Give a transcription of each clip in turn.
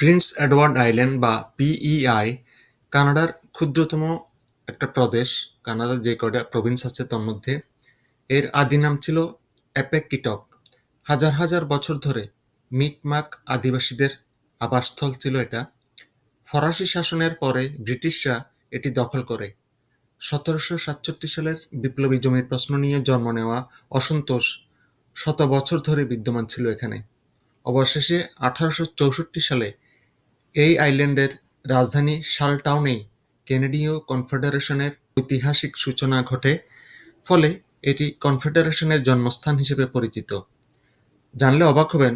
Prince Edward Island বা পিইআই কানাডার ক্ষুদ্রতম একটা প্রদেশ। কানাডার যে কয়টা প্রভিন্স আছে তার মধ্যে এর আদি নাম ছিল অ্যাপেকিটক। হাজার হাজার বছর ধরে মিকমাক আদিবাসীদের আবাসস্থল ছিল এটা। ফরাসি শাসনের পরে ব্রিটিশরা এটি দখল করে। সতেরোশো সাতষট্টি সালের বিপ্লবী জমির প্রশ্ন নিয়ে জন্ম নেওয়া অসন্তোষ শত বছর ধরে বিদ্যমান ছিল এখানে। অবশেষে আঠারোশো চৌষট্টি সালে এই আইল্যান্ডের রাজধানী শালটাউনেই কেনেডীয় কনফেডারেশনের ঐতিহাসিক সূচনা ঘটে, ফলে এটি কনফেডারেশনের জন্মস্থান হিসেবে পরিচিত। জানলে অবাক হবেন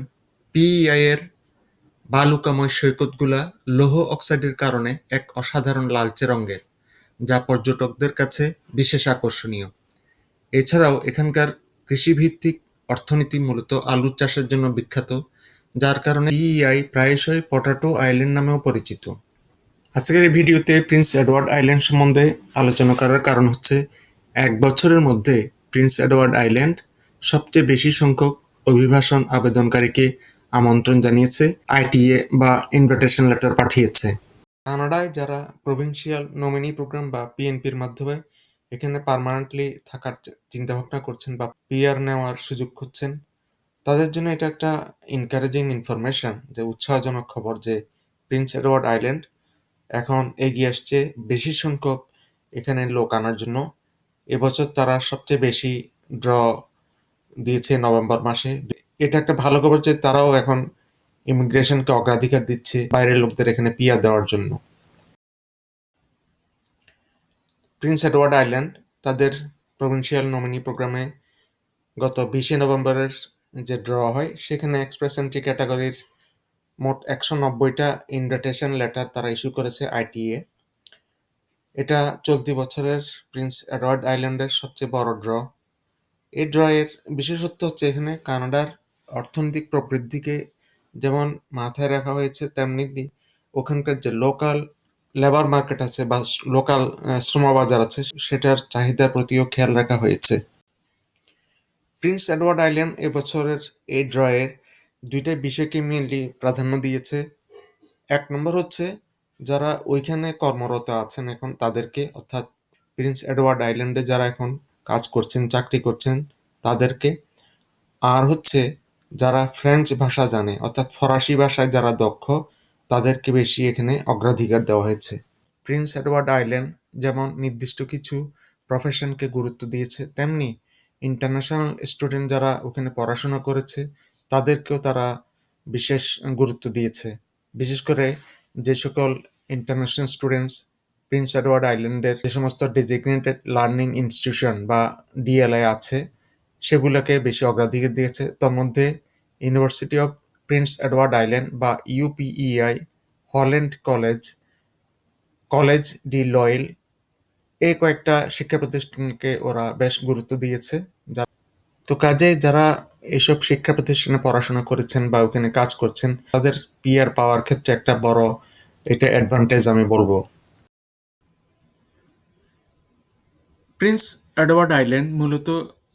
পিইআই এর বালুকাময় সৈকতগুলা লৌহ অক্সাইডের কারণে এক অসাধারণ লালচে রঙের, যা পর্যটকদের কাছে বিশেষ আকর্ষণীয়। এছাড়াও এখানকার কৃষিভিত্তিক অর্থনীতি মূলত আলু চাষের জন্য বিখ্যাত যার কারণে পিইআই প্রায়শই পটাটো আইল্যান্ড নামেও পরিচিত। আজকের এই ভিডিওতে প্রিন্স এডওয়ার্ড আইল্যান্ড সম্বন্ধে আলোচনা করার কারণ হচ্ছে, এক বছরের মধ্যে প্রিন্স এডওয়ার্ড আইল্যান্ড সবচেয়ে বেশি সংখ্যক অভিবাসন আবেদনকারীকে আমন্ত্রণ জানিয়েছে, আইটিএ বা ইনভিটেশন লেটার পাঠিয়েছে। কানাডায় যারা প্রভিন্সিয়াল নমিনি প্রোগ্রাম বা পিএনপির মাধ্যমে এখানে পার্মানেন্টলি থাকার চিন্তাভাবনা করছেন বা পিআর নেওয়ার সুযোগ খুঁজছেন তাদের জন্য এটা একটা এনকারেজিং ইনফরমেশন যে উৎসাহজনক খবর যে প্রিন্স এডওয়ার্ড আইল্যান্ড এখন এগিয়ে আসছে বেশি সংখ্যক এখানে লোক আনার জন্য। এবছর তারা সবচেয়ে বেশি ড্র দিয়েছে নভেম্বর মাসে। এটা একটা ভালো খবর যে তারাও এখন ইমিগ্রেশনকে অগ্রাধিকার দিচ্ছে বাইরের লোকদের এখানে পিয়ার দেওয়ার জন্য। প্রিন্স এডওয়ার্ড আইল্যান্ড তাদের প্রভিন্সিয়াল নমিনি প্রোগ্রামে গত বিশে নভেম্বরের যে ড্র হয়, সেখানে এক্সপ্রেস এন্ট্রি ক্যাটাগরির মোট একশো নব্বইটা ইনভিটেশন লেটার তারা ইস্যু করেছে আইটিএ এটা চলতি বছরের প্রিন্স এডওয়ার্ড আইল্যান্ডের সবচেয়ে বড় ড্র এই ড্রয়ের বিশেষত্ব হচ্ছে এখানে কানাডার অর্থনৈতিক প্রবৃদ্ধিকে যেমন মাথায় রাখা হয়েছে, তেমনি ওখানকার যে লোকাল লেবার মার্কেট আছে বা লোকাল শ্রমবাজার আছে, সেটার চাহিদার প্রতিও খেয়াল রাখা হয়েছে। প্রিন্স এডওয়ার্ড আইল্যান্ড এবছরের এই ড্রয়ের দুইটা বিষয়কে মেনলি প্রাধান্য দিয়েছে। এক নম্বর হচ্ছে, যারা ওইখানে কর্মরত আছেন এখন তাদেরকে, অর্থাৎ প্রিন্স এডওয়ার্ড আইল্যান্ডে যারা এখন কাজ করছেন, চাকরি করছেন তাদেরকে। আর হচ্ছে, যারা ফ্রেঞ্চ ভাষা জানে, অর্থাৎ ফরাসি ভাষায় যারা দক্ষ, তাদেরকে বেশি এখানে অগ্রাধিকার দেওয়া হয়েছে। প্রিন্স এডওয়ার্ড আইল্যান্ড যেমন নির্দিষ্ট কিছু প্রফেশনকে গুরুত্ব দিয়েছে, তেমনি ইন্টারন্যাশনাল স্টুডেন্ট যারা ওখানে পড়াশোনা করেছে, তাদেরকেও তারা বিশেষ গুরুত্ব দিয়েছে। বিশেষ করে যে সকল ইন্টারন্যাশনাল স্টুডেন্টস প্রিন্স এডওয়ার্ড আইল্যান্ডের যে সমস্ত ডেজিগনেটেড লার্নিং ইনস্টিটিউশন বা ডিএলআই আছে, সেগুলোকে বেশি অগ্রাধিকার দিয়েছে। তার মধ্যে university of Prince Edward Island বা ইউপিইআই হল্যান্ড কলেজ কলেজ ডি লয়েল এই কয়েকটা শিক্ষা প্রতিষ্ঠানকে ওরা বেশ গুরুত্ব দিয়েছে তো কাজে যারা এইসব শিক্ষা প্রতিষ্ঠানে পড়াশোনা করেছেন বা ওখানে কাজ করছেন, তাদের পিআর পাওয়ার ক্ষেত্রে একটা বড় এটা অ্যাডভান্টেজ আমি বলব। প্রিন্স এডওয়ার্ড আইল্যান্ড মূলত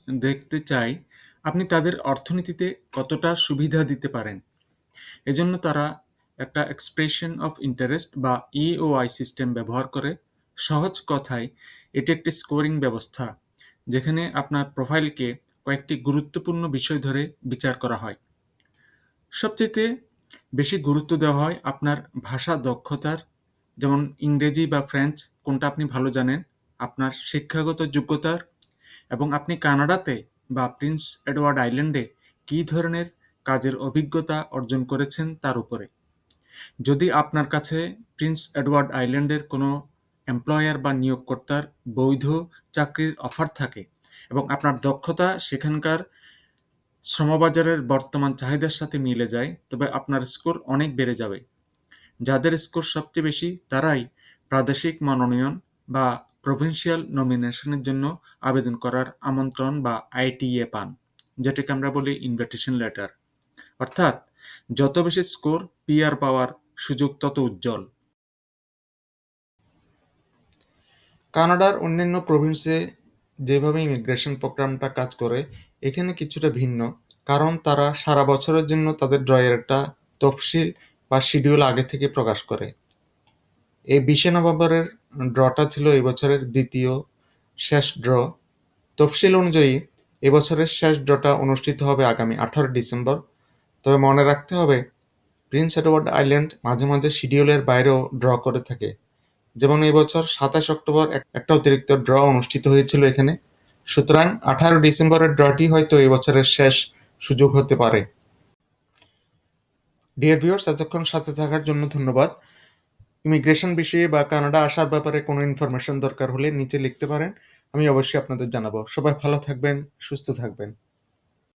দেখতে চাই আপনি তাদের অর্থনীতিতে কতটা সুবিধা দিতে পারেন। এজন্য তারা একটা এক্সপ্রেশন অফ ইন্টারেস্ট বা ইওআই সিস্টেম ব্যবহার করে সহজ কথায় এটি একটি স্কোরিং ব্যবস্থা, যেখানে আপনার প্রোফাইলকে কয়েকটি গুরুত্বপূর্ণ বিষয় ধরে বিচার করা হয়। সবচেয়ে বেশি গুরুত্ব দেওয়া হয় আপনার ভাষা দক্ষতার, যেমন ইংরেজি বা ফ্রেঞ্চ কোনটা আপনি ভালো জানেন, আপনার শিক্ষাগত যোগ্যতার, এবং আপনি কানাডাতে বা প্রিন্স এডওয়ার্ড আইল্যান্ডে কী ধরনের কাজের অভিজ্ঞতা অর্জন করেছেন তার উপরে। যদি আপনার কাছে প্রিন্স এডওয়ার্ড আইল্যান্ডের কোনো এমপ্লয়ার বা নিয়োগকর্তার বৈধ চাকরির অফার থাকে এবং আপনার দক্ষতা সেখানকার শ্রমবাজারের বর্তমান চাহিদার সাথে মিলে যায়, তবে আপনার স্কোর অনেক বেড়ে যাবে। যাদের স্কোর সবচেয়ে বেশি, তারাই প্রাদেশিক মনোনয়ন বা প্রভিন্সিয়াল নমিনেশনের জন্য আবেদন করার আমন্ত্রণ বা আইটিএ পান, যেটাকে আমরা বলি ইনভিটেশন লেটার অর্থাৎ, যত বেশি স্কোর পিআর পাওয়ার সুযোগ তত উজ্জ্বল। কানাডার অন্যান্য প্রভিন্সে যেভাবে ইমিগ্রেশন প্রোগ্রামটা কাজ করে, এখানে কিছুটা ভিন্ন। কারণ তারা সারা বছরের জন্য তাদের ড্রয়ের একটা তফসিল বা শিডিউল আগে থেকে প্রকাশ করে। এই বিশে নভেম্বরের ড্রটা ছিল এই বছরের দ্বিতীয় শেষ ড্র। তফসিল অনুযায়ী এবছরের শেষ ড্রটা অনুষ্ঠিত হবে আগামী আঠারো ডিসেম্বর। তবে মনে রাখতে হবে প্রিন্স এডওয়ার্ড আইল্যান্ড মাঝে মাঝে শিডিউলের বাইরেও ড্র করে থাকে। যেমন এই বছর সাতাশ অক্টোবর একটা অতিরিক্ত ড্র অনুষ্ঠিত হয়েছিল এখানে। সুতরাং আঠারো ডিসেম্বরের ড্রটি হয়তো এই বছরের শেষ সুযোগ হতে পারে। ডিয়ার ভিউয়ার্স এতক্ষণ সাথে থাকার জন্য ধন্যবাদ। ইমিগ্রেশন বিষয়ে বা কানাডা আসার ব্যাপারে কোনো ইনফরমেশন দরকার হলে নিচে লিখতে পারেন। আমি অবশ্যই আপনাদের জানাব। সবাই ভালো থাকবেন, সুস্থ থাকবেন।